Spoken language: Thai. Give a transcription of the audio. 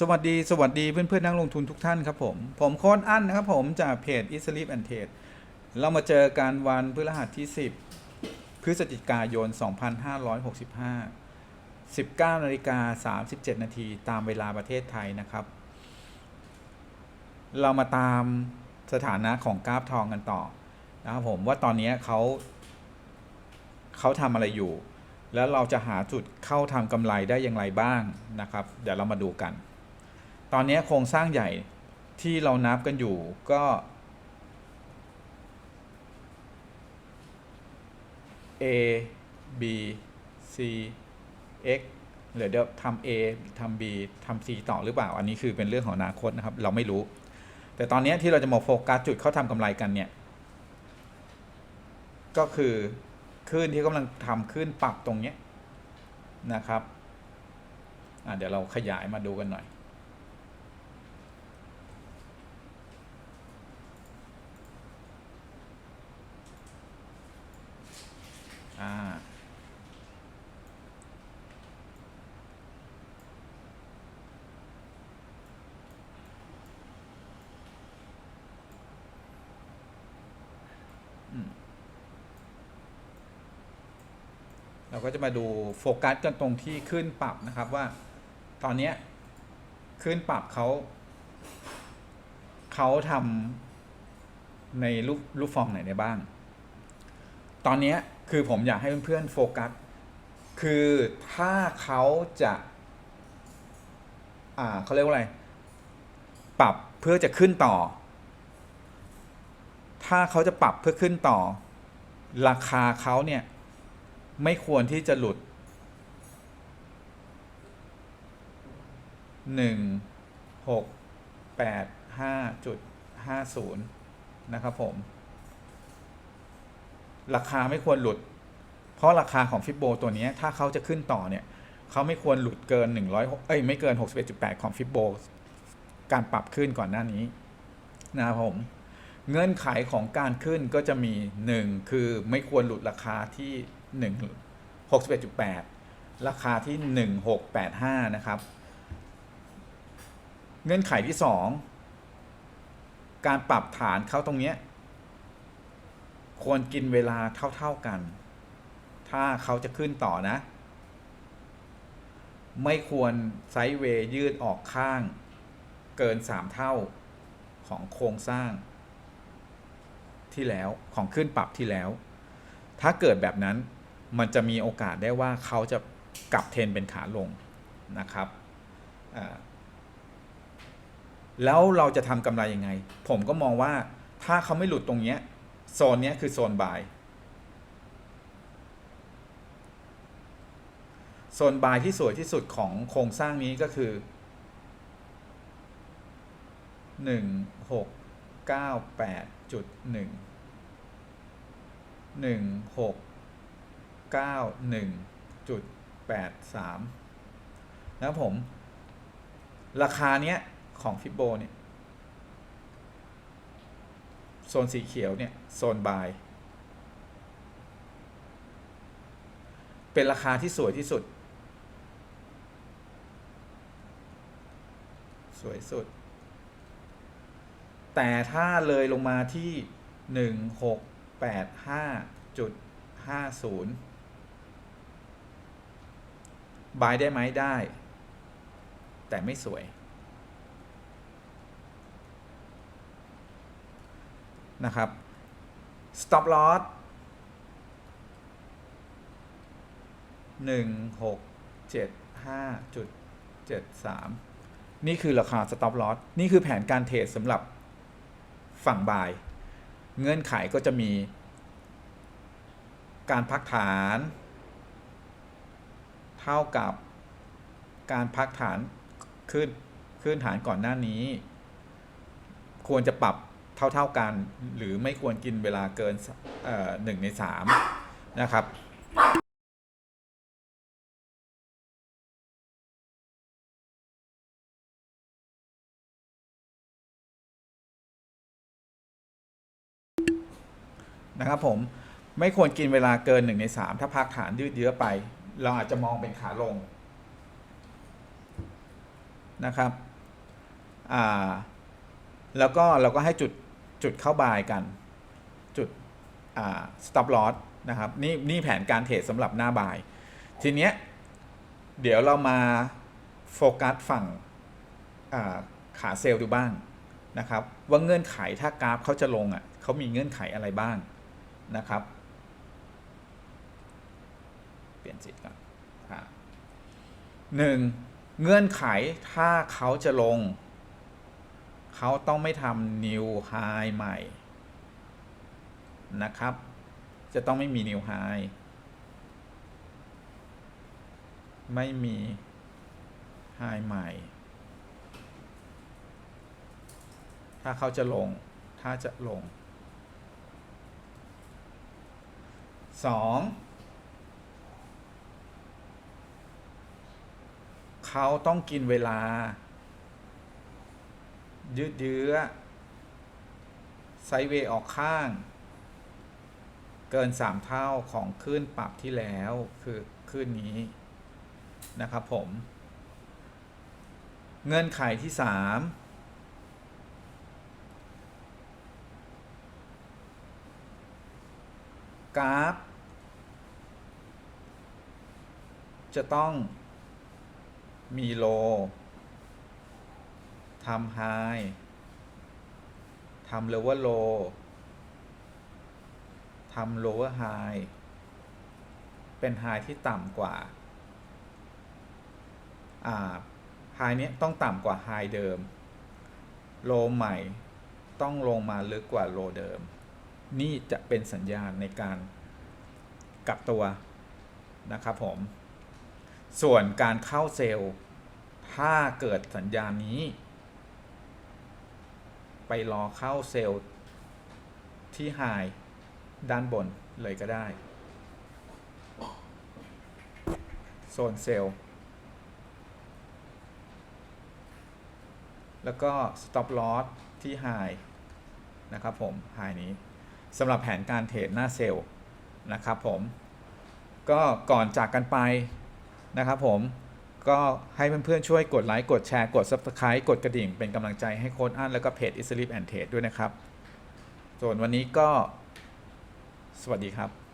สวัสดีสวัสดีเพื่อนเพื่อนนักลงทุนทุกท่านครับผม ผมโค้ดอั้นนะครับผมจากเพจ e s l e e p and Trade เรามาเจอกันวันพฤหัสที่ 10 พฤศจิกายน 2565 19นาฬิกา37 นาทีตามเวลาประเทศไทยนะครับ เรามาตามสถานะของกราฟทองกันต่อนะครับผมว่าตอนนี้เขาเขาทำอะไรอยู่ แล้วเราจะหาจุดเข้าทำกำไรได้อย่างไรบ้างนะครับ เดี๋ยวเรามาดูกัน ตอนนี้โครงสร้างใหญ่ที่เรานับกันอยู่ก็ A B C X เหรือเดี๋ยวทำ A ทำ B ทำ C ต่อหรือเปล่า อันนี้คือเป็นเรื่องของอนาคตนะครับ เราไม่รู้ แต่ตอนนี้ที่เราจะมาโฟกัสจุดเขาทำกำไรกันเนี่ย ก็คือขึ้นที่กำลังทำขึ้นปรับตรงนี้นะครับเดี๋ยวเราขยายมาดูกันหน่อย เราก็จะมาดูโฟกัสกันตรงที่ขึ้นปรับนะครับว่า ตอนนี้ขึ้นปรับเขาเขาทำในรูปรูปฟอร์มไหนได้บ้าง ตอนนี้คือผมอยากให้เพื่อนๆโฟกัส คือถ้าเขาจะ อ่าเขาเรียกว่าอะไร ปรับเพื่อจะขึ้นต่อ ถ้าเขาจะปรับเพื่อขึ้นต่อ ราคาเขาเนี่ย ไม่ควรที่จะหลุดหนึ่งหกแปดห้าจุดห้าศูนย์นะครับผม ราคาไม่ควรหลุด เพราะราคาของฟิบโบตัวนี้ถ้าเขาจะขึ้นต่อเนี่ยเขาไม่ควรหลุดเกิน 100เอ้ยไม่เกิน 61.8 ของฟิบโบการปรับขึ้นก่อนหน้านี้นะครับผม เงื่อนไขของการขึ้นก็จะมี 1 คือไม่ควรหลุดราคาที่ 1 61.8 ราคาที่ 1685 นะครับ เงื่อนไขที่ 2 การปรับฐานเข้าตรงนี้ ควรกินเวลาเท่า ๆกัน ถ้าเขาจะขึ้นต่อนะ ไม่ควรไซด์เวย์ยืดออกข้าง เกิน 3 เท่าของโครงสร้าง ที่แล้วของขึ้นปรับที่แล้ว ถ้าเกิดแบบนั้นมันจะมีโอกาสได้ว่าเขาจะกลับเทรนเป็นขาลงนะครับแล้วเราจะทำกำไรยังไง ผมก็มองว่าถ้าเขาไม่หลุดตรงเนี้ยโซนเนี้ยคือโซนบายโซนบายที่สวยที่สุดของโครงสร้างนี้ก็คือหนึ่งหก เก้าแปดจุดหนึ่งหนึ่งหกเก้าหนึ่งจุดแปดสามแล้วผม ราคาเนี้ยของฟิโบเนี่ยโซนสีเขียวเนี่ยโซนบาย เป็นราคาที่สวยที่สุด สวยสุด แต่ถ้าเลยลงมาที่หนึ่งหกแปดห้าจุดห้าศูนย์บายได้ไหมได้ แต่ไม่สวยนะครับ stop loss หนึ่งหกเจ็ดห้าจุดเจ็ดสามนี่คือราคา stop loss นี่คือแผนการเทรดสำหรับ ฝั่งบาย เงื่อนไขก็จะมี การพักฐาน เท่ากับการพักฐานขึ้นขึ้นฐานก่อนหน้านี้ ควรจะปรับเท่า ๆกัน หรือไม่ควรกินเวลาเกินหนึ่งในสามนะครับ นะครับผมไม่ควรกินเวลาเกินหนึ่งในสามถ้าพักฐานยืดเยื้อไป เราอาจจะมองเป็นขาลงนะครับอ่าแล้วก็เราก็ให้จุดจุดเข้าบายกัน จุดอ่า stop loss นะครับนี่นี่แผนการเทรดสำหรับหน้าบาย ทีเนี้ยเดี๋ยวเรามาโฟกัสฝั่งขาเซลล์ดูบ้างนะครับ ว่าเงื่อนไขถ้ากราฟเขาจะลงอะเขามีเงื่อนไขอะไรบ้าง นะครับ เปลี่ยนสีก่อนหนึ่งเงื่อนไขถ้าเขาจะลง เขาต้องไม่ทำนิวไฮใหม่นะครับ จะต้องไม่มีนิวไฮไม่มีไฮใหม่ ถ้าเขาจะลง ถ้าจะลง สองเขาต้องกินเวลา ยืดเยื้อ ไซเวย์ออกข้าง เกิน 3 เท่าของคลื่นปรับที่แล้วคือคลื่นนี้ นะครับผม เงื่อนไขที่ 3 กราฟ จะต้องมีโลทำไฮทำ lower low ทำ lower high เป็นไฮที่ต่ำกว่าไฮนี้ต้องต่ำกว่าไฮเดิม โลใหม่ต้องลงมาลึกกว่าโลเดิม นี่จะเป็นสัญญาณในการกลับตัวนะครับผม ส่วนการเข้าเซลล์ ถ้าเกิดสัญญาณนี้ ไปรอเข้าเซลล์ที่ไฮด้านบนเลยก็ได้ โซนเซลล์ แล้วก็ stop loss ที่ high นะครับผม high นี้ สำหรับแผนการเทรดหน้าเซลล์นะครับผมก็ก่อนจากกันไปนะครับผมก็ให้เพื่อนๆช่วยกดไลค์กดแชร์กด Subscribe กดกระดิ่งเป็นกำลังใจให้โค้ดอันแล้วก็เพจ i s l i p and Trade ด้วยนะครับ ส่วนวันนี้ก็สวัสดีครับ